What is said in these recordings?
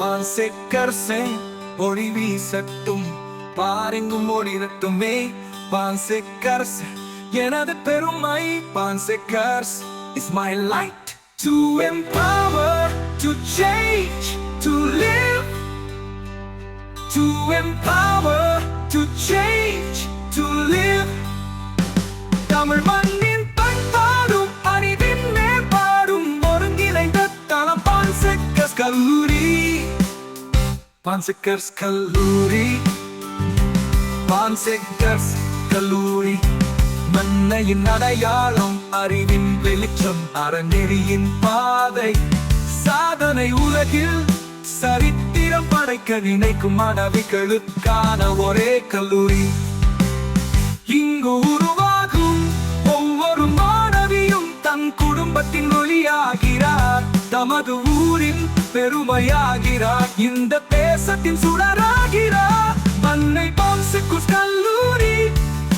பான்செக்கர்சே ஒளி வீசட்டும். பாரெங்கும் ஒளிரட்டுமே பான்செக்கர்ஸ் எனது பெருமை Bon Secours is my light to empower to change to live to empower to change to live Tamil Bon Secours கல்லூரி Bon Secours கல்லூரி மன்னையின் அடையாளம் அறிவின் வெளிச்சம் அறநெறியின் பாதை சாதனை உலகில் சரித்திரம் படைக்க நினைக்கும் மாணவிகளுக்கான ஒரே கல்லூரி இங்கு உருவாகும் ஒவ்வொரு மாணவியும் தன் குடும்பத்தின் ஒளியாகிறார் தமது பெருமையாகிறார் இந்த தேசத்தின் சுடராகிறார் மண்ணை பாம்சுக்குஸ் கல்லூரி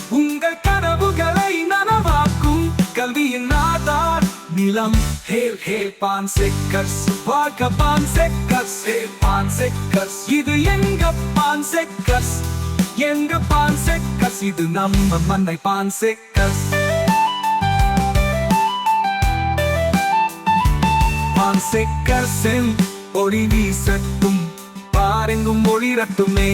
உங்கள் கனவுகளை நனவாக்கும் கல்வியின் நாதார் நிலம். ஹேல் ஹேல் பான் செக்கர்ஸ் பார்க்க பான் செக்கர்ஸ். ஹேல் பான் செக்கர்ஸ் இது எங்க பான் செக்கர்ஸ்? எங்க பான் செக்கர்ஸ்? இது நம்ம மண்ணை பான் செக்கர்ஸ். பான் செக்கர்ஸில் ஒளி வீசட்டும் பாரெங்கும் ஒளிரட்டுமே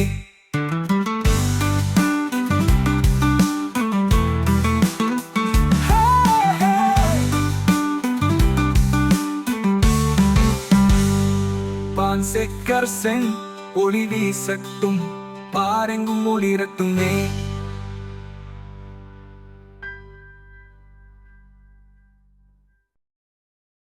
பான் செக்கர்ஸில் ஒளி வீசட்டும் பாரெங்கும் ஒளிரட்டுமே